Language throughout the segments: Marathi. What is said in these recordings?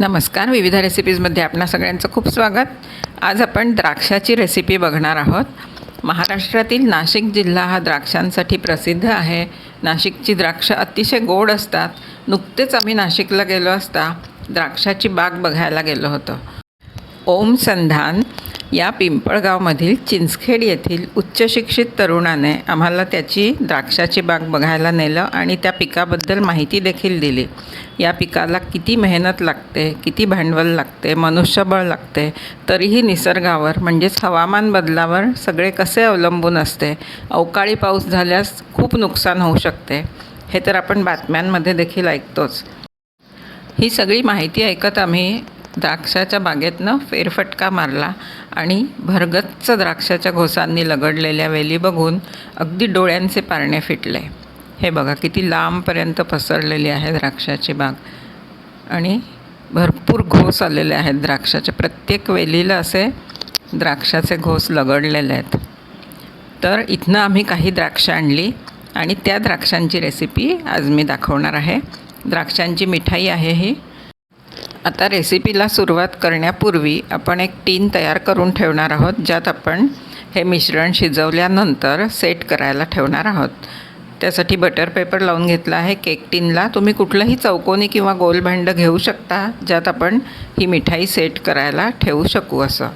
नमस्कार विविध रेसिपीजमध्ये आपणा सगळ्यांचं खूप स्वागत. आज आपण द्राक्षाची रेसिपी बघणार आहोत. महाराष्ट्रातील नाशिक जिल्हा हा द्राक्षांसाठी प्रसिद्ध आहे. नाशिकची द्राक्ष अतिशय गोड असतात. नुकतेच आम्ही नाशिकला गेलो असता द्राक्षाची बाग बघायला गेलो होतो. ओम संधान. या पिंपळगावमधील चिंचखेड येथील उच्चशिक्षित तरुणाने आम्हाला त्याची द्राक्षाची बाग बघायला नेलं आणि त्या पिकाबद्दल माहिती देखील दिली. या पिकाला किती मेहनत लागते किती भांडवल लागते मनुष्यबळ लागते तरीही निसर्गावर म्हणजेच हवामान बदलावर सगळे कसे अवलंबून असते अवकाळी पाऊस झाल्यास खूप नुकसान होऊ शकते हे तर आपण बातम्यांमध्ये देखील ऐकतोच. ही सगळी माहिती ऐकत आम्ही द्राक्षाच्या बागेतनं फेरफटका मारला आणि भरगच्च द्राक्षाच्या घोसांनी लगडलेल्या वेली बघून अगदी डोळ्यांचे पारणे फिटले. हे बघा किती लांबपर्यंत पसरलेली आहे द्राक्षाची बाग. आणि भरपूर घोस आलेले आहेत द्राक्षाच्या प्रत्येक वेलीला असे द्राक्षाचे घोस लगडलेले आहेत. तर इथनं आम्ही काही द्राक्षं आणली आणि त्या द्राक्षांची रेसिपी आज मी दाखवणार आहे. द्राक्षांची मिठाई आहे ही. आता रेसिपीला सुरुवात करण्यापूर्वी आपण एक टीन तयार करून ठेवणार आहोत ज्यात आपण हे मिश्रण शिजवल्यानंतर सेट करायला ठेवणार आहोत. त्यासाठी बटर पेपर लावून घेतला आहे. केक टीनला तुम्ही कुठलंही चौकोनी किंवा गोल भांडं घेऊ शकता ज्यात आपण ही मिठाई सेट करायला ठेवू शकू असं.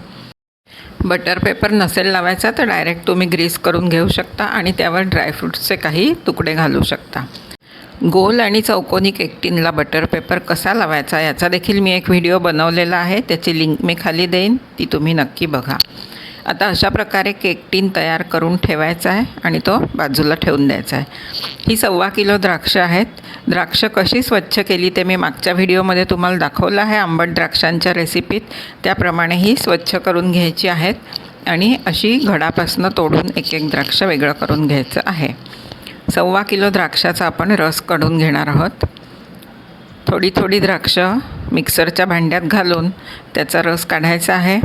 बटर पेपर नसेल लावायचा तर डायरेक्ट तुम्ही ग्रीस करून घेऊ शकता आणि त्यावर ड्रायफ्रूट्सचे काही तुकडे घालू शकता. गोल आणि चौकोनी केकटीनला बटर पेपर कसा लावायचा याचा देखील मी एक व्हिडिओ बनवलेला आहे त्याची लिंक मी खाली देईन ती तुम्ही नक्की बघा. आता अशा प्रकारे केकटीन तयार करून ठेवायचा आहे आणि तो बाजूला ठेवून द्यायचा आहे. ही सव्वा किलो द्राक्ष आहेत. द्राक्ष कशी स्वच्छ केली ते मी मागच्या व्हिडिओमध्ये तुम्हाला दाखवलं आहे आंबट द्राक्षांच्या रेसिपीत. त्याप्रमाणे ही स्वच्छ करून घ्यायची आहेत आणि अशी घडापासनं तोडून एक एक द्राक्ष वेगळं करून घ्यायचं आहे. सव्वा किलो द्राक्षाचा आपण रस काढून घेणार आहोत. थोडी थोडी द्राक्षं मिक्सरच्या भांड्यात घालून त्याचा रस काढायचा आहे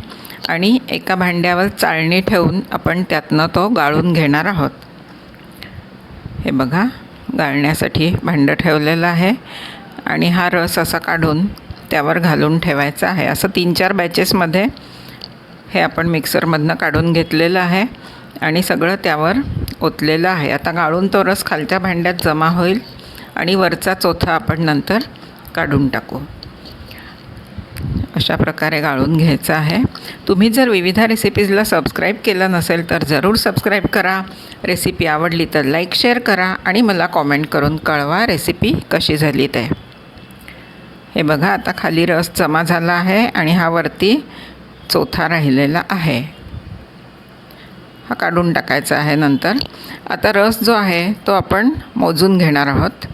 आणि एका भांड्यावर चाळणी ठेवून आपण त्यातनं तो गाळून घेणार आहोत. हे बघा गाळण्यासाठी भांडं ठेवलेलं आहे आणि हा रस असा काढून त्यावर घालून ठेवायचा आहे. असं तीन चार बॅचेसमध्ये हे आपण मिक्सरमधनं काढून घेतलेलं आहे आणि सगळं त्यावर ओतलेला आहे. आता गाळून तो रस खालच्या भांड्यात जमा होईल आणि वरचा चोथा आपण नंतर काढून टाकू. अशा प्रकारे गाळून घ्यायचं आहे. तुम्ही जर विविध रेसिपीजला सबस्क्राईब केलं नसेल तर जरूर सबस्क्राईब करा. रेसिपी आवडली तर लाईक शेअर करा आणि मला कॉमेंट करून कळवा रेसिपी कशी झाली ते. हे बघा आता खाली रस जमा झाला आहे आणि हा वरती चोथा राहिलेला आहे. हा काढून टाकायचा आहे नंतर. आता रस जो आहे तो आपण मोजून घेणार आहोत.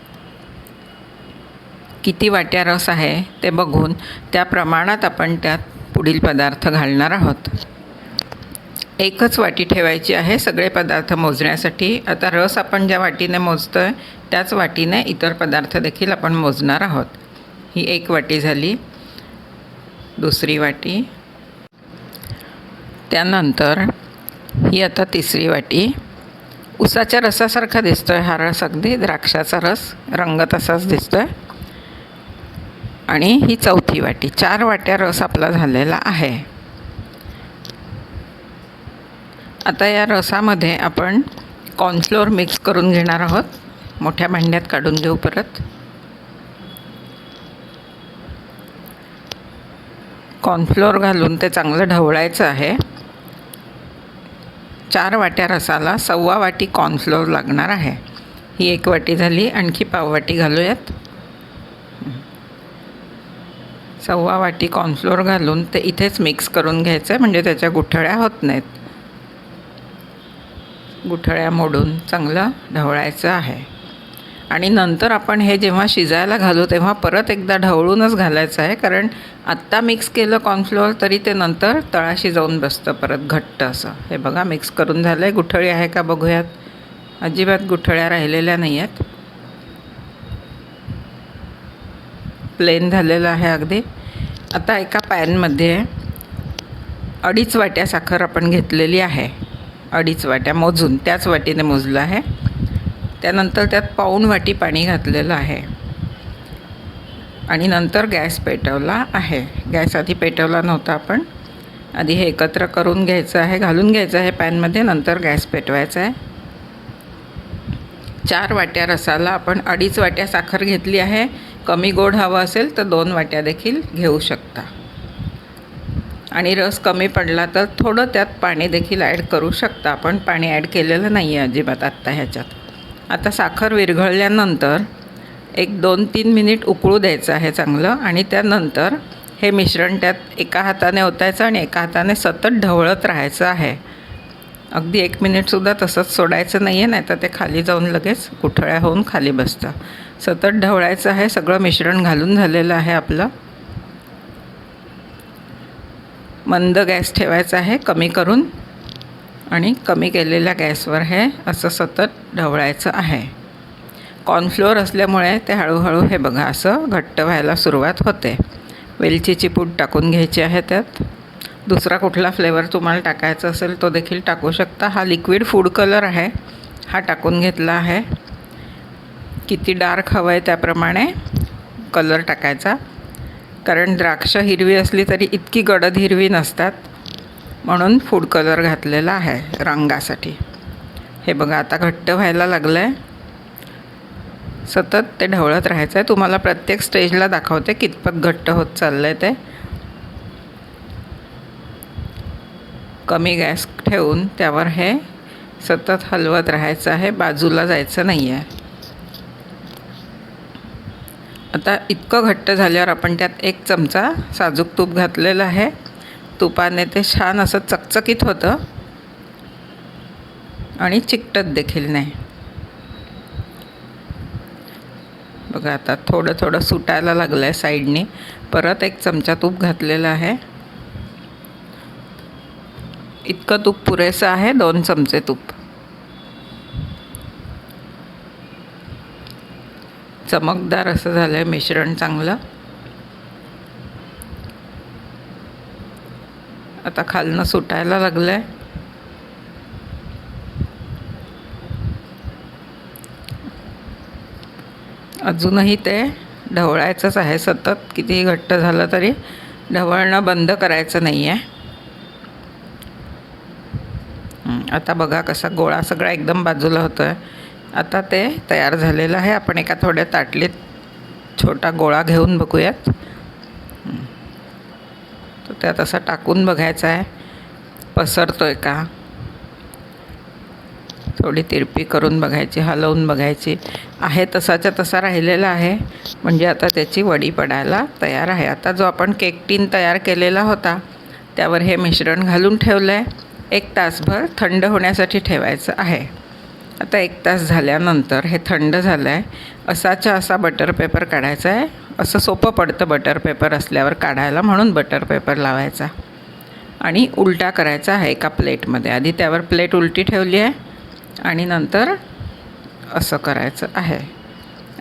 किती वाट्या रस आहे ते बघून त्या प्रमाणात आपण त्यात पुढील पदार्थ घालणार आहोत. एकच वाटी ठेवायची आहे सगळे पदार्थ मोजण्यासाठी. आता रस आपण ज्या वाटीने मोजतो आहे त्याच वाटीने इतर पदार्थ देखील आपण मोजणार आहोत. ही एक वाटी झाली. दुसरी वाटी. त्यानंतर ही आता तिसरी वाटी. उसाच्या रसासारखा दिसतो आहे हा रस अगदी द्राक्षाचा रस रंग तसाच दिसतो आहे आणि ही चौथी वाटी चार वाट्या रस आपला झालेला आहे. आता या रसामध्ये आपण कॉर्नफ्लोअर मिक्स करून घेणार आहोत. मोठ्या भांड्यात काढून घेऊ परत. कॉर्नफ्लोअर घालून ते चांगलं ढवळायचं आहे. चार वाट्या रसाला सव्वा वाटी कॉर्नफ्लोअर लागणार आहे. ही एक वाटी झाली आणखी पाववाटी घालूयात. सव्वा वाटी कॉर्नफ्लोअर घालून ते इथेच मिक्स करून घ्यायचं आहे म्हणजे त्याच्या गुठळ्या होत नाहीत. गुठळ्या मोडून चांगलं ढवळायचं आहे. आणि नंतर आपण हे जेव्हा शिजायला घालू तेव्हा परत एकदा ढवळूनच घालायचं आहे कारण आत्ता मिक्स केलं कॉर्नफ्लोअर तरी ते नंतर तळाशी जाऊन बसतं परत घट्ट असं. हे बघा मिक्स करून झालं आहे गुठळी आहे का बघूयात. अजिबात गुठळ्या राहिलेल्या नाही आहेत प्लेन झालेलं आहे अगदी. आता एका पॅनमध्ये अडीच वाट्या साखर आपण घेतलेली आहे. अडीच वाट्या मोजून त्याच वाटीने मोजलं आहे. त्यानंतर त्यात पाऊण वाटी पाणी घातलेलं आहे. आणि नंतर गॅस पेटवला आहे. गॅस आधी पेटवला नव्हता आपण. आधी हे एकत्र करून घ्यायचं आहे घालून घ्यायचं आहे पॅनमध्ये नंतर गॅस पेटवायचा आहे. चार वाट्या रसाला आपण अडीच वाट्या साखर घेतली आहे. कमी गोड हवं असेल तर दोन वाट्या देखील घेऊ शकता. आणि रस कमी पडला तर थोडं त्यात पाणी देखील ॲड करू शकता. आपण पाणी ॲड केलेलं नाही आहे अजिबात आत्ता ह्याच्यात. आता साखर विरघळल्यानंतर एक दोन तीन मिनिट उकळू द्यायचं आहे चांगलं आणि त्यानंतर हे मिश्रण त्यात एका हाताने ओतायचं आणि एका हाताने सतत ढवळत राहायचं आहे. अगदी एक मिनिटसुद्धा तसंच सोडायचं नाही आहे नाही तर ते खाली जाऊन लगेच कुठळ्या होऊन खाली बसतं. सतत ढवळायचं आहे सगळं मिश्रण घालून झालेलं आहे आपलं. मंद गॅस ठेवायचा आहे कमी करून आणि कमी केलेल्या गॅसवर हे असं सतत ढवळायचं आहे. कॉर्नफ्लोअर असल्यामुळे ते हळूहळू हे बघा असं घट्ट व्हायला सुरुवात होते. वेलचीची पूड टाकून घ्यायची आहे त्यात. दुसरा कुठला फ्लेवर तुम्हाला टाकायचा असेल तो देखील टाकू शकता. हा लिक्विड फूड कलर आहे. हा टाकून घेतला आहे. किती डार्क हवं आहे त्याप्रमाणे कलर टाकायचा. कारण द्राक्ष हिरवी असली तरी इतकी गडद हिरवी नसतात. म्हणून फूड कलर घातलेला आहे रंगासाठी. हे बघा आता घट्ट व्हायला लागलं आहे सतत ते ढवळत राहायचं आहे तुम्हाला प्रत्येक स्टेजला दाखवते कितपत घट्ट होत चाललं आहे ते. कमी गॅस ठेवून त्यावर हे सतत हलवत राहायचं आहे. बाजूला जायचं नाही आहे आता इतकं घट्ट झाल्यावर आपण त्यात एक चमचा साजूक तूप घातलेलं आहे. तुपाने ते छान असं चकचकीत होतं. आणि चिकटत देखील नाही. बघा आता थोडं थोडं सुटायला लागलं आहे साईडनी. परत एक चमचा तूप घातलेला आहे. इतकं तूप पुरेसं आहे दोन चमचे तूप. चमकदार असं झालं आहे मिश्रण चांगलं. आता खालनं सुटायला लागलं आहे अजूनही ते ढवळायचंच आहे सतत कितीही घट्ट झालं तरी ढवळणं बंद करायचं नाही आहे आता बघा कसा गोळा सगळा एकदम बाजूला होतो आहे आता ते तयार झालेलं आहे आपण एका थोड्या ताटलीत छोटा गोळा घेऊन बघूयात. त्यात असा टाकून बघायचा आहे. पसरतो आहे का? थोडी तिरपी करून बघायची हलवून बघायची. आहे तसाच्या तसा राहिलेला आहे. म्हणजे आता त्याची वडी पडायला तयार आहे. आता जो आपण केक टीन तयार केलेला होता त्यावर हे मिश्रण घालून ठेवलं आहे एक तासभर थंड होण्यासाठी ठेवायचं आहे. आता एक तास झाल्यानंतर हे थंड झालं आहे असाच्या असा बटर पेपर काढायचा आहे असं सोपं पडतं बटर पेपर असल्यावर काढायला म्हणून बटर पेपर लावायचा. आणि उलटा करायचा आहे एका प्लेटमध्ये. आधी त्यावर प्लेट उलटी ठेवली आहे आणि नंतर असं करायचं आहे.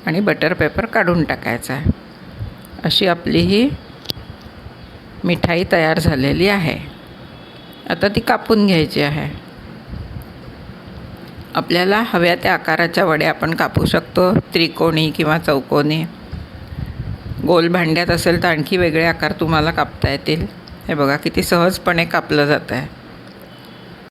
आणि बटर पेपर काढून टाकायचा आहे. अशी आपली ही मिठाई तयार झालेली आहे. आता ती कापून घ्यायची आहे. आपल्याला हव्या त्या आकाराच्या वड्या आपण कापू शकतो. त्रिकोणी किंवा चौकोनी गोल भांड्यात असेल तर आणखी वेगळे आकार तुम्हाला कापता येतील. हे बघा किती सहजपणे कापलं जातं आहे